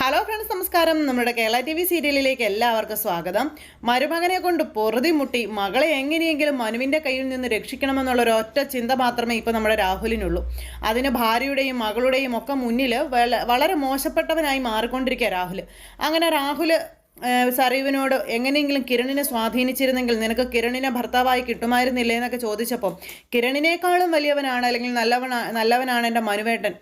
Hello friends നമസ്കാരം. നമ്മുടെ Kerala T V സീരിയലിലേക്ക് എല്ലാവർക്കും സ്വാഗതം. മരുമകനെ കൊണ്ട് പൊറുതി മുട്ടി മകളെ എങ്ങനെയെങ്കിലും മനുവിന്റെ കയ്യിൽ നിന്ന് രക്ഷിക്കണമെന്നുള്ള ഒറ്റ ചിന്ത മാത്രമേ ഇപ്പോൾ നമ്മുടെ രാഹുലിനുള്ളൂ. അതിന് ഭാര്യയുടെയും മകളുടെയും ഒക്കെ മുന്നിൽ വളരെ മോശപ്പെട്ടവനായി മാറിക്കൊണ്ടിരിക്കുക രാഹുൽ അങ്ങനെ രാഹുൽ സറീവിനോട് എങ്ങനെയെങ്കിലും കിരണിനെ സ്വാധീനിച്ചിരുന്നെങ്കിൽ നിനക്ക് കിരണിനെ ഭർത്താവായി കിട്ടുമായിരുന്നില്ലേ എന്നൊക്കെ ചോദിച്ചപ്പോൾ കിരണിനേക്കാളും വലിയവനാണ് അല്ലെങ്കിൽ നല്ലവനാ നല്ലവനാണ് എന്റെ മനുവേട്ടൻ.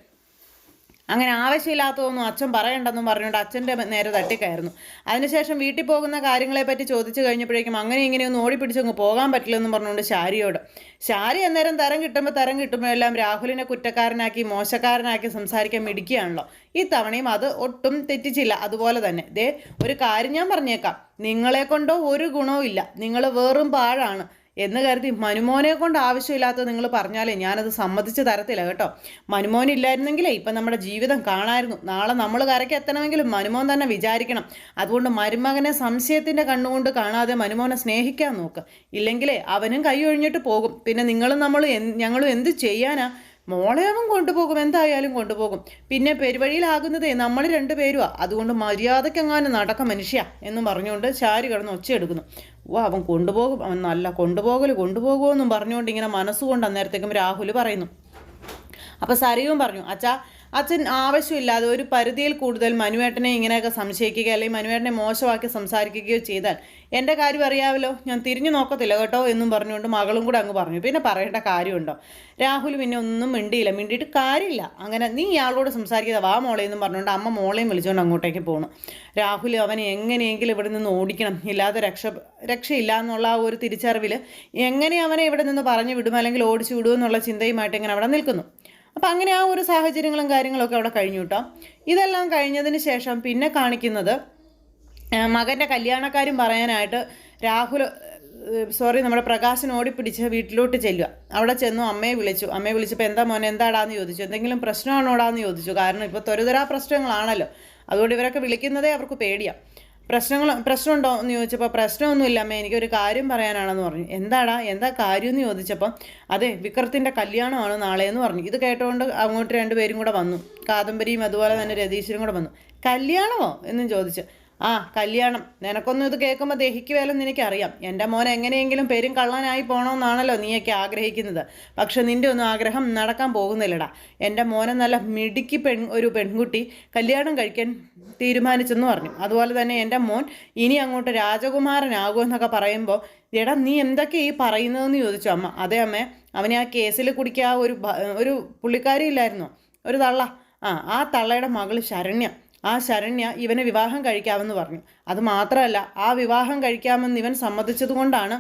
അങ്ങനെ ആവശ്യമില്ലാത്തതൊന്നും അച്ഛൻ പറയണ്ടെന്നും പറഞ്ഞുകൊണ്ട് അച്ഛന്റെ നേരെ തട്ടിക്കയറുന്നു. അതിനുശേഷം വീട്ടിൽ പോകുന്ന കാര്യങ്ങളെപ്പറ്റി ചോദിച്ചു കഴിഞ്ഞപ്പോഴേക്കും അങ്ങനെ ഇങ്ങനെയൊന്നും ഓടിപ്പിടിച്ചങ്ങ് പോകാൻ പറ്റില്ലെന്നും പറഞ്ഞുകൊണ്ട് ശാരിയോട് ശാരി അന്നേരം തരം കിട്ടുമ്പോൾ തരം കിട്ടുമ്പോൾ എല്ലാം രാഹുലിനെ കുറ്റക്കാരനാക്കി മോശക്കാരനാക്കി സംസാരിക്കാൻ മിടിക്കുകയാണല്ലോ ഈ തവണയും അത് ഒട്ടും തെറ്റിച്ചില്ല. അതുപോലെ തന്നെ ദേ ഒരു കാര്യം ഞാൻ പറഞ്ഞേക്കാം. നിങ്ങളെ കൊണ്ടോ ഒരു ഗുണവും ഇല്ല. നിങ്ങൾ വെറും പാഴാണ്. എന്ന് കരുതി മനുമോനെ കൊണ്ട് ആവശ്യമില്ലാത്തത് നിങ്ങൾ പറഞ്ഞാലേ ഞാനത് സമ്മതിച്ച് തരത്തില്ല കേട്ടോ. മനുമോൻ ഇല്ലായിരുന്നെങ്കിലേ ഇപ്പം നമ്മുടെ ജീവിതം കാണായിരുന്നു. നാളെ നമ്മൾ കരയ്ക്ക് എത്തണമെങ്കിലും മനുമോൻ തന്നെ വിചാരിക്കണം. അതുകൊണ്ട് മരുമകനെ സംശയത്തിന്റെ കണ്ണുകൊണ്ട് കാണാതെ മനുമോനെ സ്നേഹിക്കാൻ നോക്ക്. ഇല്ലെങ്കിലേ അവനും കൈ ഒഴിഞ്ഞിട്ട് പോകും. പിന്നെ നിങ്ങളും നമ്മൾ ഞങ്ങളും എന്ത് ചെയ്യാനാ? മോളെ അവൻ കൊണ്ടുപോകും എന്തായാലും കൊണ്ടുപോകും. പിന്നെ പെരുവഴിയിലാകുന്നതേ നമ്മൾ രണ്ടുപേരുവാ അതുകൊണ്ട് മര്യാദയ്ക്കെങ്ങാനും നടക്ക മനുഷ്യ എന്നും പറഞ്ഞുകൊണ്ട് ചാരി കിടന്ന് ഒച്ചയെടുക്കുന്നു ഓ അവൻ കൊണ്ടുപോകും. അവൻ നല്ല കൊണ്ടുപോകൽ കൊണ്ടുപോകുമെന്നും പറഞ്ഞുകൊണ്ട് ഇങ്ങനെ മനസ്സുകൊണ്ട് അന്നേരത്തേക്കും രാഹുൽ പറയുന്നു. അപ്പോൾ സരയും പറഞ്ഞു അച്ഛാ അച്ഛൻ ആവശ്യമില്ലാതെ ഒരു പരിധിയിൽ കൂടുതൽ മനുവേട്ടനെ ഇങ്ങനെയൊക്കെ സംശയിക്കുകയോ അല്ലെങ്കിൽ മനുവേട്ടനെ മോശമാക്കി സംസാരിക്കുകയോ ചെയ്താൽ എന്റെ കാര്യം അറിയാമല്ലോ. ഞാൻ തിരിഞ്ഞു നോക്കത്തില്ല കേട്ടോ എന്നും പറഞ്ഞുകൊണ്ട് മകളും കൂടെ അങ്ങ് പറഞ്ഞു. പിന്നെ പറയേണ്ട കാര്യമുണ്ടോ? രാഹുൽ പിന്നെ ഒന്നും മിണ്ടിയില്ല. മിണ്ടിയിട്ട് കാര്യമില്ല. അങ്ങനെ നീ ഇയാളോട് സംസാരിക്കാതെ വാ മോളെ എന്നും പറഞ്ഞുകൊണ്ട് അമ്മ മോളെയും വിളിച്ചുകൊണ്ട് അങ്ങോട്ടേക്ക് പോകണം രാഹുൽ അവനെ എങ്ങനെയെങ്കിലും ഇവിടെ നിന്ന് ഓടിക്കണം. ഇല്ലാതെ രക്ഷ രക്ഷയില്ല എന്നുള്ള ആ ഒരു തിരിച്ചറിവിൽ എങ്ങനെ അവനെ ഇവിടെ നിന്ന് പറഞ്ഞു വിടും അല്ലെങ്കിൽ ഓടിച്ചു വിടുമെന്നുള്ള ചിന്തയുമായിട്ട് ഇങ്ങനെ അവിടെ നിൽക്കുന്നു? അപ്പം അങ്ങനെ ആ ഒരു സാഹചര്യങ്ങളും കാര്യങ്ങളൊക്കെ അവിടെ കഴിഞ്ഞു കേട്ടോ ഇതെല്ലാം കഴിഞ്ഞതിന് ശേഷം പിന്നെ കാണിക്കുന്നത് മകന്റെ കല്യാണക്കാരും പറയാനായിട്ട് രാഹുൽ സോറി നമ്മുടെ പ്രകാശൻ ഓടിപ്പിടിച്ച് വീട്ടിലോട്ട് ചെല്ലുക. അവിടെ ചെന്നു അമ്മയെ വിളിച്ചു. അമ്മയെ വിളിച്ചപ്പോൾ എന്താ മോനെ എന്താടാന്ന് ചോദിച്ചു? എന്തെങ്കിലും പ്രശ്നമാണോടാന്ന് ചോദിച്ചു. കാരണം ഇപ്പോൾ തൊരുതരാ പ്രശ്നങ്ങളാണല്ലോ. അതുകൊണ്ട് ഇവരൊക്കെ വിളിക്കുന്നതേ അവർക്ക് പേടിയാണ് പ്രശ്നങ്ങൾ പ്രശ്നമുണ്ടോ എന്ന് ചോദിച്ചപ്പോൾ പ്രശ്നമൊന്നുമില്ല അമ്മ എനിക്കൊരു കാര്യം പറയാനാണെന്ന് പറഞ്ഞു. എന്താടാ എന്താ കാര്യം എന്ന് ചോദിച്ചപ്പം അതെ വിക്രത്തിന്റെ കല്യാണമാണ് നാളെ എന്ന് പറഞ്ഞു. ഇത് കേട്ടുകൊണ്ട് അങ്ങോട്ട് രണ്ടുപേരും കൂടെ വന്നു. കാദംബരിയും അതുപോലെ തന്നെ രതീശ്വരും കൂടെ വന്നു. കല്യാണമോ? എന്നും ചോദിച്ചു. ആ കല്യാണം. നിനക്കൊന്നും ഇത് കേൾക്കുമ്പോൾ ദഹിക്കുവേലെന്ന് എനിക്കറിയാം. എന്റെ മോൻ എങ്ങനെയെങ്കിലും പേരും കള്ളനായി പോകണമെന്നാണല്ലോ നീയൊക്കെ ആഗ്രഹിക്കുന്നത്. പക്ഷെ നിന്റെ ഒന്നും ആഗ്രഹം നടക്കാൻ പോകുന്നില്ലടാ. എന്റെ മോനെ നല്ല മിടുക്കി പെൺ ഒരു പെൺകുട്ടി കല്യാണം കഴിക്കാൻ തീരുമാനിച്ചെന്ന് പറഞ്ഞു. അതുപോലെ തന്നെ എന്റെ മോൻ ഇനി അങ്ങോട്ട് രാജകുമാരനാകുമെന്നൊക്കെ പറയുമ്പോൾ എടാ നീ എന്തൊക്കെ ഈ പറയുന്നതെന്ന് ചോദിച്ചു അമ്മ. അതേ അമ്മേ അവനെ ആ കേസിൽ കുടിക്കുക ഒരു ഒരു പുള്ളിക്കാരി ഇല്ലായിരുന്നോ. ഒരു തള്ള. ആ ആ തള്ളയുടെ മകൾ ശരണ്യ. ആ ശരണ്യ ഇവനെ വിവാഹം കഴിക്കാമെന്ന് പറഞ്ഞു. അത് മാത്രമല്ല ആ വിവാഹം കഴിക്കാമെന്ന് ഇവൻ സമ്മതിച്ചതുകൊണ്ടാണ്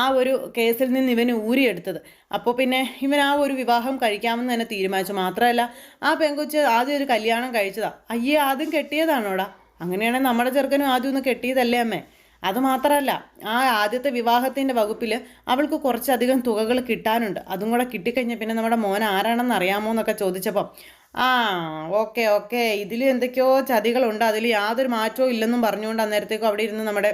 ആ ഒരു കേസിൽ നിന്ന് ഇവന് ഊരിയെടുത്തത്. അപ്പോൾ പിന്നെ ഇവൻ ആ ഒരു വിവാഹം കഴിക്കാമെന്ന് തന്നെ തീരുമാനിച്ചു. മാത്രമല്ല ആ പെങ്കൊച്ച് ആദ്യം ഒരു കല്യാണം കഴിച്ചതാ. അയ്യേ ആദ്യം കെട്ടിയതാണോടാ? അങ്ങനെയാണെങ്കിൽ നമ്മുടെ ചെറുക്കനും ആദ്യം ഒന്ന് കെട്ടിയതല്ലേ അമ്മേ? അത് മാത്രമല്ല ആ ആദ്യത്തെ വിവാഹത്തിന്റെ വകുപ്പിൽ അവൾക്ക് കുറച്ചധികം തുകകൾ കിട്ടാനുണ്ട്. അതും കൂടെ കിട്ടിക്കഴിഞ്ഞാൽ പിന്നെ നമ്മുടെ മോൻ ആരാണെന്ന് അറിയാമോ എന്നൊക്കെ ചോദിച്ചപ്പം ആ ഓക്കെ ഓക്കെ ഇതിൽ എന്തൊക്കെയോ ചതികളുണ്ട്. അതിൽ യാതൊരു മാറ്റവും ഇല്ലെന്നും പറഞ്ഞുകൊണ്ട് അന്നേരത്തേക്കും അവിടെ ഇരുന്ന് നമ്മുടെ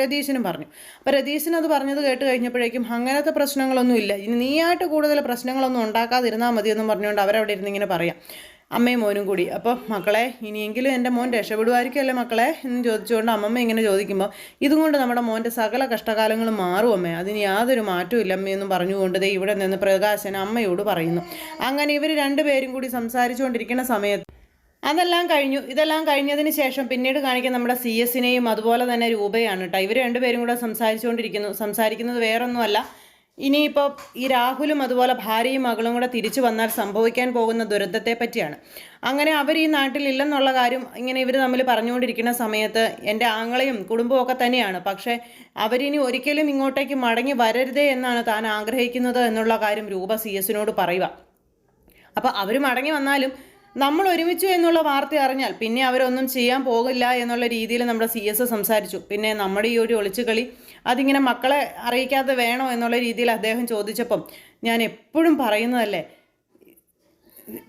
രതീശനും പറഞ്ഞു. അപ്പോൾ രതീശൻ അത് പറഞ്ഞത് കേട്ട് കഴിഞ്ഞപ്പോഴേക്കും അങ്ങനത്തെ പ്രശ്നങ്ങളൊന്നും ഇല്ല. ഇനി നീയായിട്ട് കൂടുതൽ പ്രശ്നങ്ങളൊന്നും ഉണ്ടാക്കാതിരുന്നാൽ മതി പറഞ്ഞുകൊണ്ട് അവരവിടെ ഇരുന്ന് ഇങ്ങനെ പറയാം. അമ്മയും മോനും കൂടി. അപ്പോൾ മക്കളെ ഇനിയെങ്കിലും എന്റെ മോൻ രക്ഷപ്പെടുമായിരിക്കുമല്ലേ മക്കളെ എന്ന് ചോദിച്ചുകൊണ്ട് അമ്മമ്മ ഇങ്ങനെ ചോദിക്കുമ്പോൾ ഇതുകൊണ്ട് നമ്മുടെ മോന്റെ സകല കഷ്ടകാലങ്ങളും മാറും അമ്മേ. അതിന് യാതൊരു മാറ്റവും അമ്മയെന്നും പറഞ്ഞുകൊണ്ട് ദേ ഇവിടെ നിന്ന് പ്രകാശൻ അമ്മയോട് പറയുന്നു. അങ്ങനെ ഇവർ രണ്ടുപേരും കൂടി സംസാരിച്ചുകൊണ്ടിരിക്കുന്ന സമയത്ത് അതെല്ലാം കഴിഞ്ഞു. ഇതെല്ലാം കഴിഞ്ഞതിന് ശേഷം പിന്നീട് കാണിക്കാൻ നമ്മുടെ സി എസിനെയും അതുപോലെ തന്നെ രൂപയാണ് കേട്ടോ. ഇവർ രണ്ടുപേരും കൂടെ സംസാരിച്ചുകൊണ്ടിരിക്കുന്നു. സംസാരിക്കുന്നത് വേറൊന്നുമല്ല. ഇനിയിപ്പോൾ ഈ രാഹുലും അതുപോലെ ഭാര്യയും മകളും കൂടെ തിരിച്ചു വന്നാൽ സംഭവിക്കാൻ പോകുന്ന ദുരന്തത്തെ പറ്റിയാണ്. അങ്ങനെ അവർ ഈ നാട്ടിലില്ലെന്നുള്ള കാര്യം ഇങ്ങനെ ഇവർ തമ്മിൽ പറഞ്ഞുകൊണ്ടിരിക്കുന്ന സമയത്ത് എന്റെ ആങ്ങളെയും കുടുംബവും ഒക്കെ തന്നെയാണ്. പക്ഷേ അവരിനി ഒരിക്കലും ഇങ്ങോട്ടേക്ക് മടങ്ങി വരരുതേ എന്നാണ് താൻ ആഗ്രഹിക്കുന്നത് എന്നുള്ള കാര്യം രൂപ സി എസിനോട് പറയുക. അപ്പോൾ അവർ മടങ്ങി വന്നാലും നമ്മൾ ഒരുമിച്ചു എന്നുള്ള വാർത്ത അറിഞ്ഞാൽ പിന്നെ അവരൊന്നും ചെയ്യാൻ പോകില്ല എന്നുള്ള രീതിയിൽ നമ്മുടെ സി എസ് സംസാരിച്ചു. പിന്നെ നമ്മുടെ ഈ ഒരു ഒളിച്ചുകളി അതിങ്ങനെ മക്കളെ അറിയിക്കാതെ വേണോ എന്നുള്ള രീതിയിൽ അദ്ദേഹം ചോദിച്ചപ്പം ഞാൻ എപ്പോഴും പറയുന്നതല്ലേ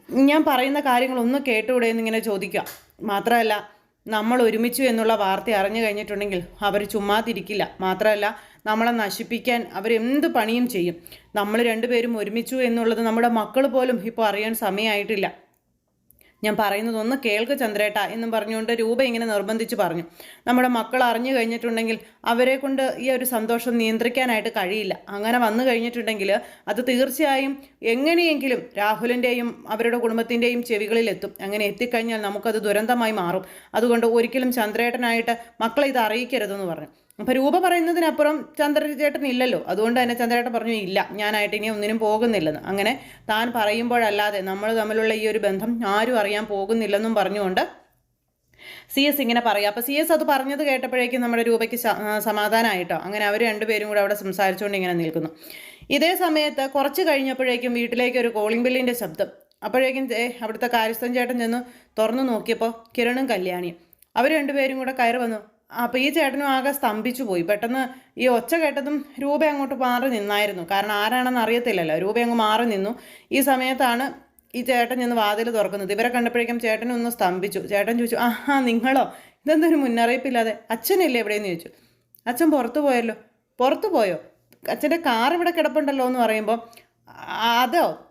ഞാൻ പറയുന്ന കാര്യങ്ങൾ ഒന്ന് കേട്ടുകൂടെ എന്നിങ്ങനെ ചോദിക്കുക. മാത്രമല്ല നമ്മൾ ഒരുമിച്ചു എന്നുള്ള വാർത്ത അറിഞ്ഞു കഴിഞ്ഞിട്ടുണ്ടെങ്കിൽ അവർ ചുമ്മാതിരിക്കില്ല. മാത്രമല്ല നമ്മളെ നശിപ്പിക്കാൻ അവരെന്ത് പണിയും ചെയ്യും. നമ്മൾ രണ്ടുപേരും ഒരുമിച്ചു എന്നുള്ളത് നമ്മുടെ മക്കൾ പോലും ഇപ്പോൾ അറിയാൻ സമയമായിട്ടില്ല. ഞാൻ പറയുന്നത് ഒന്ന് കേൾക്ക് ചന്ദ്രേട്ട എന്നും പറഞ്ഞുകൊണ്ട് രൂപ ഇങ്ങനെ നിർബന്ധിച്ച് പറഞ്ഞു. നമ്മുടെ മക്കൾ അറിഞ്ഞു കഴിഞ്ഞിട്ടുണ്ടെങ്കിൽ അവരെ കൊണ്ട് ഈ ഒരു സന്തോഷം നിയന്ത്രിക്കാനായിട്ട് കഴിയില്ല. അങ്ങനെ വന്നു കഴിഞ്ഞിട്ടുണ്ടെങ്കിൽ അത് തീർച്ചയായും എങ്ങനെയെങ്കിലും രാഹുലിന്റെയും അവരുടെ കുടുംബത്തിന്റെയും ചെവികളിലെത്തും. അങ്ങനെ എത്തിക്കഴിഞ്ഞാൽ നമുക്കത് ദുരന്തമായി മാറും. അതുകൊണ്ട് ഒരിക്കലും ചന്ദ്രേട്ടനായിട്ട് മക്കളെ ഇത് അറിയിക്കരുതെന്ന് പറഞ്ഞു. അപ്പോൾ രൂപ പറയുന്നതിനപ്പുറം ചന്ദ്രചേട്ടൻ ഇല്ലല്ലോ. അതുകൊണ്ട് തന്നെ ചന്ദ്രേട്ടൻ പറഞ്ഞു ഇല്ല ഞാനായിട്ട് ഇനി ഒന്നിനും പോകുന്നില്ലെന്ന്. അങ്ങനെ താൻ പറയുമ്പോഴല്ലാതെ നമ്മൾ തമ്മിലുള്ള ഈ ഒരു ബന്ധം ആരും അറിയാൻ പോകുന്നില്ലെന്നും പറഞ്ഞുകൊണ്ട് സി എസ് ഇങ്ങനെ പറയാം. അപ്പോൾ സി എസ് അത് പറഞ്ഞത് കേട്ടപ്പോഴേക്കും നമ്മുടെ രൂപയ്ക്ക് സമാധാനമായിട്ടോ അങ്ങനെ അവർ രണ്ടുപേരും കൂടെ അവിടെ സംസാരിച്ചുകൊണ്ട് ഇങ്ങനെ നിൽക്കുന്നു. ഇതേ സമയത്ത് കുറച്ച് കഴിഞ്ഞപ്പോഴേക്കും വീട്ടിലേക്ക് ഒരു കോളിംഗ് ബില്ലിന്റെ ശബ്ദം. അപ്പോഴേക്കും ഏ അവിടുത്തെ കാര്യസ്ഥൻ ചേട്ടൻ ചെന്ന് തുറന്നു നോക്കിയപ്പോൾ കിരണും കല്യാണിയും. അവർ രണ്ടുപേരും കൂടെ കയറി വന്നു. അപ്പോൾ ഈ ചേട്ടനും ആകെ സ്തംഭിച്ചു പോയി. പെട്ടെന്ന് ഈ ഒച്ച കേട്ടതും രൂപ അങ്ങോട്ട് മാറി നിന്നായിരുന്നു. കാരണം ആരാണെന്ന് അറിയത്തില്ലല്ലോ. രൂപ അങ്ങ് മാറി നിന്നു. ഈ സമയത്താണ് ഈ ചേട്ടൻ ചെന്ന് വാതിൽ തുറക്കുന്നത്. ഇവരെ കണ്ടപ്പോഴേക്കും ചേട്ടൻ ഒന്ന് സ്തംഭിച്ചു. ചേട്ടൻ ചോദിച്ചു ആഹാ നിങ്ങളോ? ഇതെന്തൊരു മുന്നറിയിപ്പില്ലാതെ? അച്ഛനില്ലേ എവിടെയെന്ന് ചോദിച്ചു. അച്ഛൻ പുറത്തു പോയല്ലോ. പുറത്തു പോയോ? അച്ഛന്റെ കാർ ഇവിടെ കിടപ്പുണ്ടല്ലോ എന്ന് പറയുമ്പോൾ അതോ?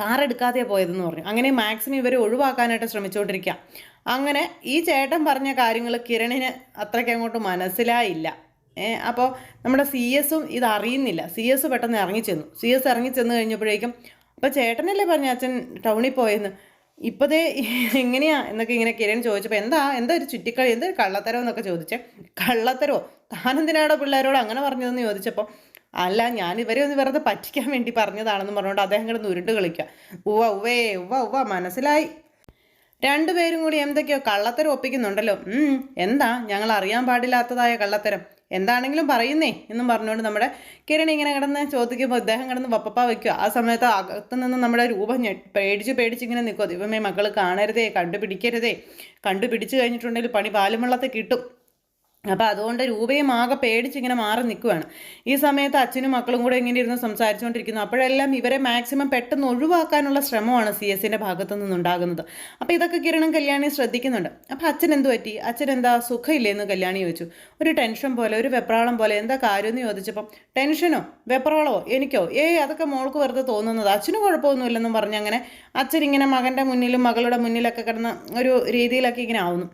കാർ എടുക്കാതെ പോയതെന്ന് പറഞ്ഞു. അങ്ങനെ മാക്സിമം ഇവരെ ഒഴിവാക്കാനായിട്ട് ശ്രമിച്ചുകൊണ്ടിരിക്കുക അങ്ങനെ ഈ ചേട്ടൻ പറഞ്ഞ കാര്യങ്ങൾ കിരണിന് അത്രയ്ക്ക് അങ്ങോട്ട് മനസ്സിലായില്ല. അപ്പോൾ നമ്മുടെ സി എസും ഇത് അറിയുന്നില്ല. സി എസ് പെട്ടെന്ന് ഇറങ്ങിച്ചെന്നു. സി എസ് ഇറങ്ങിച്ചെന്ന് കഴിഞ്ഞപ്പോഴേക്കും അപ്പോൾ ചേട്ടനല്ലേ പറഞ്ഞ അച്ഛൻ ടൗണിൽ പോയെന്ന്? ഇപ്പതേ എങ്ങനെയാ എന്നൊക്കെ ഇങ്ങനെ കിരൺ ചോദിച്ചപ്പോൾ എന്താ എന്താ ഒരു ചുറ്റിക്കളി എന്താ ഒരു കള്ളത്തരോ? എന്നൊക്കെ ചോദിച്ചേ. കള്ളത്തരോ? താനെന്തിനാടോ പിള്ളേരോട് അങ്ങനെ പറഞ്ഞതെന്ന് ചോദിച്ചപ്പോൾ അല്ല ഞാൻ ഇവരെ ഒന്ന് വെറുതെ പറ്റിക്കാൻ വേണ്ടി പറഞ്ഞതാണെന്ന് പറഞ്ഞുകൊണ്ട് അദ്ദേഹം കിടന്ന് ഉരുണ്ട് കളിക്കുക. ഉവ്വ ഉവ്വേ ഉവ്വ ഉവ്വ മനസ്സിലായി. രണ്ടുപേരും കൂടി എന്തൊക്കെയോ കള്ളത്തരം ഒപ്പിക്കുന്നുണ്ടല്ലോ. എന്താ? ഞങ്ങൾ അറിയാൻ പാടില്ലാത്തതായ കള്ളത്തരം. എന്താണെങ്കിലും പറയുന്നേ എന്നും പറഞ്ഞുകൊണ്ട് നമ്മുടെ കിരൺ ഇങ്ങനെ കിടന്ന് ചോദിക്കുമ്പോൾ അദ്ദേഹം കിടന്ന് വപ്പപ്പ വെക്കുക. ആ സമയത്ത് അകത്ത് നിന്ന് നമ്മുടെ രൂപം പേടിച്ച് പേടിച്ച് ഇങ്ങനെ നിൽക്കുക. ദൈവമേ മക്കൾ കാണരുതേ കണ്ടുപിടിക്കരുതേ. കണ്ടുപിടിച്ച് കഴിഞ്ഞിട്ടുണ്ടെങ്കിൽ പണി പാലും വെള്ളത്തെ കിട്ടും. അപ്പോൾ അതുകൊണ്ട് രൂപയും ആകെ പേടിച്ചിങ്ങനെ മാറി നിൽക്കുകയാണ് ഈ സമയത്ത് അച്ഛനും മക്കളും കൂടെ ഇങ്ങനെ ഇരുന്ന് സംസാരിച്ചുകൊണ്ടിരിക്കുന്നു. അപ്പോഴെല്ലാം ഇവരെ മാക്സിമം പെട്ടെന്ന് ഒഴിവാക്കാനുള്ള ശ്രമമാണ് സി എസിന്റെ ഭാഗത്തു നിന്നുണ്ടാകുന്നത്. അപ്പോൾ ഇതൊക്കെ കിരണം കല്യാണി ശ്രദ്ധിക്കുന്നുണ്ട്. അപ്പോൾ അച്ഛൻ എന്ത് പറ്റി? അച്ഛൻ എന്താ സുഖമില്ലേന്ന് കല്യാണി ചോദിച്ചു. ഒരു ടെൻഷൻ പോലെ ഒരു വെപ്രാളം പോലെ എന്താ കാര്യമെന്ന് ചോദിച്ചപ്പം ടെൻഷനോ? വെപ്രാളമോ? എനിക്കോ? ഏയ് അതൊക്കെ മോൾക്ക് വെറുതെ തോന്നുന്നത്. അച്ഛന് കുഴപ്പമൊന്നുമില്ലെന്നും പറഞ്ഞങ്ങനെ അച്ഛൻ ഇങ്ങനെ മകന്റെ മുന്നിലും മകളുടെ മുന്നിലൊക്കെ കിടന്ന ഒരു രീതിയിലൊക്കെ ഇങ്ങനെ ആവുന്നു.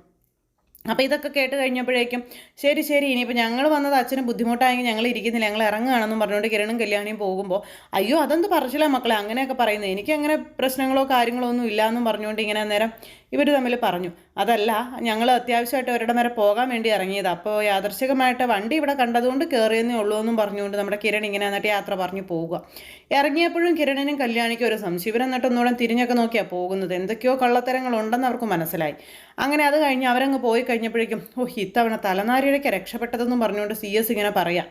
അപ്പോൾ ഇതൊക്കെ കേട്ട് കഴിഞ്ഞപ്പോഴേക്കും ശരി ശരി ഇനിയിപ്പോൾ ഞങ്ങൾ വന്നത് അച്ഛന് ബുദ്ധിമുട്ടായെങ്കിൽ ഞങ്ങൾ ഇരിക്കുന്നില്ല ഞങ്ങൾ ഇറങ്ങുകയാണെന്നും പറഞ്ഞുകൊണ്ട് കിരണും കല്യാണിയും പോകുമ്പോൾ അയ്യോ അതെന്ത് പറച്ചില്ല മക്കളെ? അങ്ങനെയൊക്കെ പറയുന്നത്. എനിക്ക് അങ്ങനെ പ്രശ്നങ്ങളോ കാര്യങ്ങളോ ഒന്നും ഇല്ല എന്നും പറഞ്ഞുകൊണ്ട് ഇങ്ങനെ നേരം ഇവർ തമ്മിൽ പറഞ്ഞു. അതല്ല ഞങ്ങൾ അത്യാവശ്യമായിട്ട് ഒരിടം നേരെ പോകാൻ വേണ്ടി ഇറങ്ങിയത്. അപ്പോൾ യാദർശികമായിട്ട് വണ്ടി ഇവിടെ കണ്ടതുകൊണ്ട് കയറിയെന്നേ ഉള്ളൂ എന്നും പറഞ്ഞുകൊണ്ട് നമ്മുടെ കിരൺ ഇങ്ങനെ എന്നിട്ട് യാത്ര പറഞ്ഞു പോവുക. ഇറങ്ങിയപ്പോഴും കിരണിനും കല്യാണിക്കും ഒരു സംശയം. ഇവരെന്നിട്ട് ഒന്നുകൂടെ തിരിഞ്ഞൊക്കെ നോക്കിയാണ് പോകുന്നത്. എന്തൊക്കെയോ കള്ളത്തരങ്ങളുണ്ടെന്ന് അവർക്ക് മനസ്സിലായി. അങ്ങനെ അത് കഴിഞ്ഞ് അവരങ്ങ് പോയി കഴിഞ്ഞപ്പോഴേക്കും ഓ ഇത്തവണ തലനാരിഴയ്ക്ക് രക്ഷപ്പെട്ടതെന്നും പറഞ്ഞുകൊണ്ട് സി എസ് ഇങ്ങനെ പറയാം.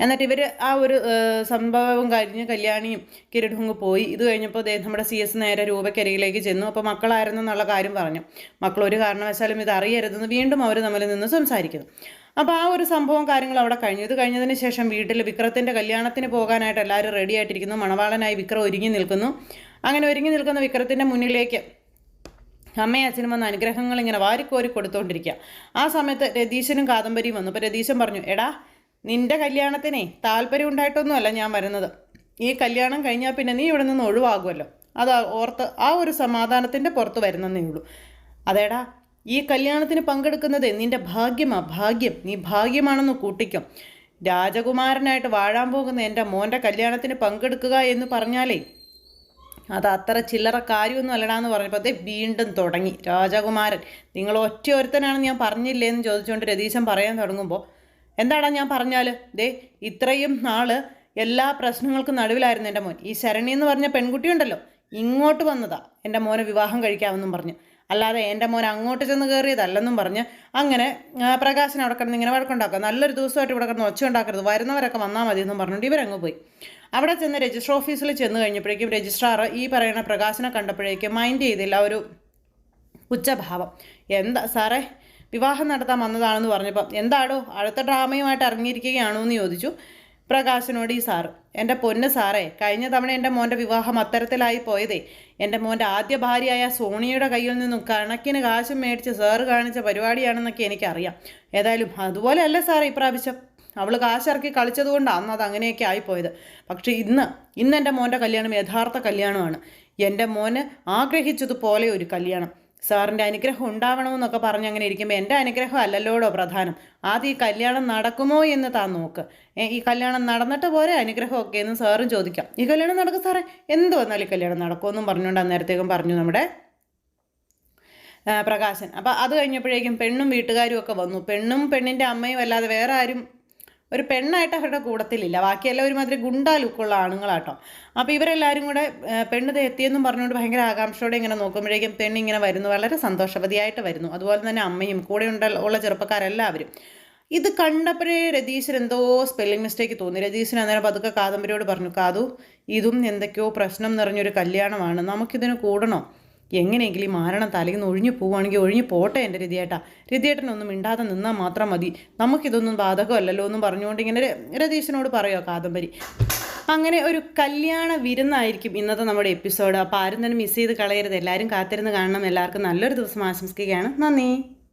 എന്നിട്ട് ഇവർ ആ ഒരു സംഭവം കഴിഞ്ഞ് കല്യാണിയും കിരീടവും പോയി. ഇത് കഴിഞ്ഞപ്പോൾ നമ്മുടെ സി എസ് നേരെ രൂപക്കരികിലേക്ക് ചെന്നു. അപ്പോൾ മക്കളായിരുന്നു എന്നുള്ള കാര്യം പറഞ്ഞു. മക്കൾ ഒരു കാരണവശാലും ഇത് അറിയരുതെന്ന് വീണ്ടും അവർ തമ്മിൽ നിന്ന് സംസാരിക്കുന്നു. അപ്പോൾ ആ ഒരു സംഭവം കാര്യങ്ങൾ അവിടെ കഴിഞ്ഞു. ഇത് കഴിഞ്ഞതിന് ശേഷം വീട്ടിൽ വിക്രത്തിന്റെ കല്യാണത്തിന് പോകാനായിട്ട് എല്ലാവരും റെഡി ആയിട്ടിരിക്കുന്നു. മണവാളനായി വിക്രം ഒരുങ്ങി നിൽക്കുന്നു. അങ്ങനെ ഒരുങ്ങി നിൽക്കുന്ന വിക്രത്തിന്റെ മുന്നിലേക്ക് അമ്മയും അച്ഛനും വന്ന അനുഗ്രഹങ്ങൾ ഇങ്ങനെ വാരിക്കോരി കൊടുത്തുകൊണ്ടിരിക്കുക ആ സമയത്ത് രതീശനും കാദംബരിയും വന്നു. അപ്പോൾ രതീശൻ പറഞ്ഞു എടാ നിന്റെ കല്യാണത്തിനെ താല്പര്യം ഉണ്ടായിട്ടൊന്നുമല്ല ഞാൻ വരുന്നത്. ഈ കല്യാണം കഴിഞ്ഞാൽ പിന്നെ നീ ഇവിടെ നിന്ന് ഒഴിവാകുമല്ലോ. അത് ഓർത്ത് ആ ഒരു സമാധാനത്തിന്റെ പുറത്ത് വരുന്നതേ ഉള്ളൂ. അതേടാ ഈ കല്യാണത്തിന് പങ്കെടുക്കുന്നത് നിന്റെ ഭാഗ്യമാ. ഭാഗ്യം. നീ ഭാഗ്യമാണെന്ന് കൂട്ടിക്കും. രാജകുമാരനായിട്ട് വാഴാൻ പോകുന്ന എന്റെ മോന്റെ കല്യാണത്തിന് പങ്കെടുക്കുക എന്ന് പറഞ്ഞാലേ അത് അത്ര ചില്ലറ കാര്യമൊന്നും അല്ലടാന്ന് പറഞ്ഞപ്പോൾ അതേ വീണ്ടും തുടങ്ങി. രാജകുമാരൻ നിങ്ങൾ ഒറ്റ ഒരുത്തനാണെന്ന് ഞാൻ പറഞ്ഞില്ലേ എന്ന് ചോദിച്ചുകൊണ്ട് രതീശൻ പറയാൻ തുടങ്ങുമ്പോൾ എന്താടാ ഞാൻ പറഞ്ഞാൽ ദേ ഇത്രയും നാൾ എല്ലാ പ്രശ്നങ്ങൾക്കും നടുവിലായിരുന്നു എന്റെ മോൻ. ഈ ശരണി എന്ന് പറഞ്ഞ പെൺകുട്ടിയുണ്ടല്ലോ ഇങ്ങോട്ട് വന്നതാ എന്റെ മോനെ വിവാഹം കഴിക്കാമെന്നും പറഞ്ഞു. അല്ലാതെ എന്റെ മോൻ അങ്ങോട്ട് ചെന്ന് കയറിയതല്ലെന്നും പറഞ്ഞ് അങ്ങനെ പ്രകാശനം അവിടെ കിടന്ന് ഇങ്ങനെ വഴക്കുണ്ടാക്കുക നല്ലൊരു ദിവസമായിട്ട് ഇവിടെ കിടന്ന് ഒച്ച ഉണ്ടാക്കരുത് വരുന്നവരൊക്കെ വന്നാൽ മതി എന്നും പറഞ്ഞുകൊണ്ട് ഇവരങ്ങ് പോയി. അവിടെ ചെന്ന് രജിസ്റ്റർ ഓഫീസിൽ ചെന്ന് കഴിഞ്ഞപ്പോഴേക്കും രജിസ്ട്രാർ ഈ പറയുന്ന പ്രകാശനെ കണ്ടപ്പോഴേക്കും മൈൻഡ് ചെയ്തില്ല ഒരു പുച്ഛഭാവം. എന്താ സാറേ വിവാഹം നടത്താൻ വന്നതാണെന്ന് പറഞ്ഞപ്പോൾ എന്താടോ അടുത്ത ഡ്രാമയുമായിട്ട് ഇറങ്ങിയിരിക്കുകയാണോ എന്ന് ചോദിച്ചു പ്രകാശനോട് ഈ സാറ്. എന്റെ പൊന്ന് സാറേ കഴിഞ്ഞ തവണ എന്റെ മോന്റെ വിവാഹം അത്തരത്തിലായി പോയതേ. എന്റെ മോന്റെ ആദ്യ ഭാര്യയായ സോണിയുടെ കയ്യിൽ നിന്നും കണക്കിന് കാശും മേടിച്ച് സാറ് കാണിച്ച പരിപാടിയാണെന്നൊക്കെ എനിക്കറിയാം. ഏതായാലും അതുപോലെ അല്ല സാറേ ഇപ്രാവശ്യം? അവൾ കാശിറക്കി കളിച്ചതുകൊണ്ടാണ് അന്ന് അത് അങ്ങനെയൊക്കെ ആയിപ്പോയത്. പക്ഷേ ഇന്ന് ഇന്ന് എന്റെ മോന്റെ കല്യാണം യഥാർത്ഥ കല്യാണമാണ്. എന്റെ മോന് ആഗ്രഹിച്ചതുപോലെ ഒരു കല്യാണം. സാറിന്റെ അനുഗ്രഹം ഉണ്ടാവണമെന്നൊക്കെ പറഞ്ഞ് അങ്ങനെ ഇരിക്കുമ്പോൾ എന്റെ അനുഗ്രഹം അല്ലല്ലോടോ പ്രധാനം? ആദ്യം ഈ കല്യാണം നടക്കുമോ എന്ന് താൻ നോക്ക്. ഈ കല്യാണം നടന്നിട്ട് പോരെ അനുഗ്രഹമൊക്കെ എന്ന് സാറും ചോദിക്കാം. ഈ കല്യാണം നടക്കും സാറേ. എന്ത് വന്നാലും ഈ കല്യാണം നടക്കുമെന്നും പറഞ്ഞുകൊണ്ട് അന്നേരത്തേക്കും പറഞ്ഞു നമ്മുടെ പ്രകാശൻ. അപ്പോൾ അത് കഴിഞ്ഞപ്പോഴേക്കും പെണ്ണും വീട്ടുകാരും ഒക്കെ വന്നു. പെണ്ണും പെണ്ണിന്റെ അമ്മയും അല്ലാതെ വേറെ ആരും ഒരു പെണ്ണായിട്ട് അവരുടെ കൂടത്തിലില്ല. ബാക്കിയെല്ലാം ഒരുമാതിരി ഗുണ്ടാ ലുക്കുള്ള ആണുങ്ങളാട്ടോ. അപ്പോൾ ഇവരെല്ലാവരും കൂടെ പെണ്ണ് എത്തിയെന്നും പറഞ്ഞുകൊണ്ട് ഭയങ്കര ആകാംക്ഷയോടെ ഇങ്ങനെ നോക്കുമ്പോഴേക്കും പെണ്ണ് ഇങ്ങനെ വരുന്നു. വളരെ സന്തോഷവതിയായിട്ട് വരുന്നു. അതുപോലെ തന്നെ അമ്മയും കൂടെ ഉള്ള ചെറുപ്പക്കാരെല്ലാവരും. ഇത് കണ്ടപ്പോഴേ രതീശൻ എന്തോ സ്പെല്ലിംഗ് മിസ്റ്റേക്ക് തോന്നി. രതീശൻ അന്നേരം പതുക്കെ കാദംബരിയോട് പറഞ്ഞു കാതു ഇതും എന്തൊക്കെയോ പ്രശ്നം നിറഞ്ഞൊരു കല്യാണമാണ്. നമുക്കിതിന് കൂടണോ? എങ്ങനെയെങ്കിലും ഈ മാരണം തലയിൽ നിന്ന് ഒഴിഞ്ഞു പോവുകയാണെങ്കിൽ ഒഴിഞ്ഞു പോട്ടെ എന്റെ രതിയേട്ട. രതിയേട്ടനൊന്നും മിണ്ടാതെ നിന്നാൽ മാത്രം മതി. നമുക്കിതൊന്നും ബാധകമല്ലല്ലോ എന്നും പറഞ്ഞുകൊണ്ട് ഇങ്ങനെ രതീശനോട് പറയുമോ കാദംബരി. അങ്ങനെ ഒരു കല്യാണ വിരുന്നായിരിക്കും ഇന്നത്തെ നമ്മുടെ എപ്പിസോഡ്. അപ്പോൾ ആരും തന്നെ മിസ് ചെയ്ത് കളയരുത്. എല്ലാവരും കാത്തിരുന്ന് കാണണം. എല്ലാവർക്കും നല്ലൊരു ദിവസം ആശംസിക്കുകയാണ്. നന്ദി.